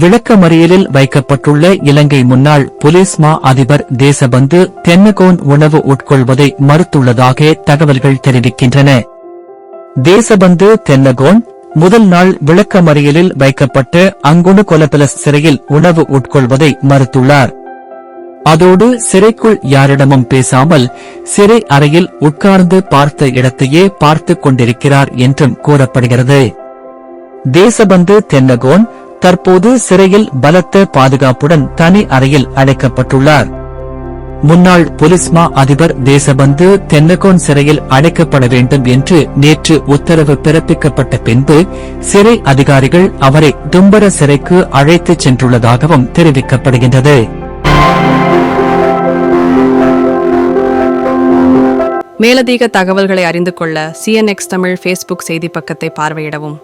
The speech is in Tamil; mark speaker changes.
Speaker 1: விளக்கமறியலில் வைக்கப்பட்டுள்ள இலங்கை முன்னாள் போலீஸ் மா அதிபர் தேசபந்து தென்னகோன் உணவு உட்கொள்வதை மறுத்துள்ளதாக தகவல்கள் தெரிவிக்கின்றன. தேசபந்து தென்னகோன் முதல் நாள் விளக்கமறியலில் வைக்கப்பட்ட அங்குணு கொலபலஸ் சிறையில் உணவு உட்கொள்வதை மறுத்துள்ளார். அதோடு சிறைக்குள் யாரிடமும் பேசாமல் சிறை அறையில் உட்கார்ந்து பார்த்த இடத்தையே பார்த்துக் கொண்டிருக்கிறார் என்றும் கூறப்படுகிறது. தேசபந்து தென்னகோன் தற்போது சிறையில் பலத்த பாதுகாப்புடன் தனி அறையில் அடைக்கப்பட்டுள்ளார். முன்னாள் பொலிஸ்மா அதிபர் தேசபந்து தென்னகோன் சிறையில் அடைக்கப்பட வேண்டும் என்று நேற்று உத்தரவு பிறப்பிக்கப்பட்ட பின்பு சிறை அதிகாரிகள் அவரை தும்பர சிறைக்கு அழைத்துச் சென்றுள்ளதாகவும் தெரிவிக்கப்படுகின்றது.
Speaker 2: மேலதிக தகவல்களை அறிந்து கொள்ள சிஎன்எக்ஸ் தமிழ் ஃபேஸ்புக் செய்தி பக்கத்தை பார்வையிடவும்.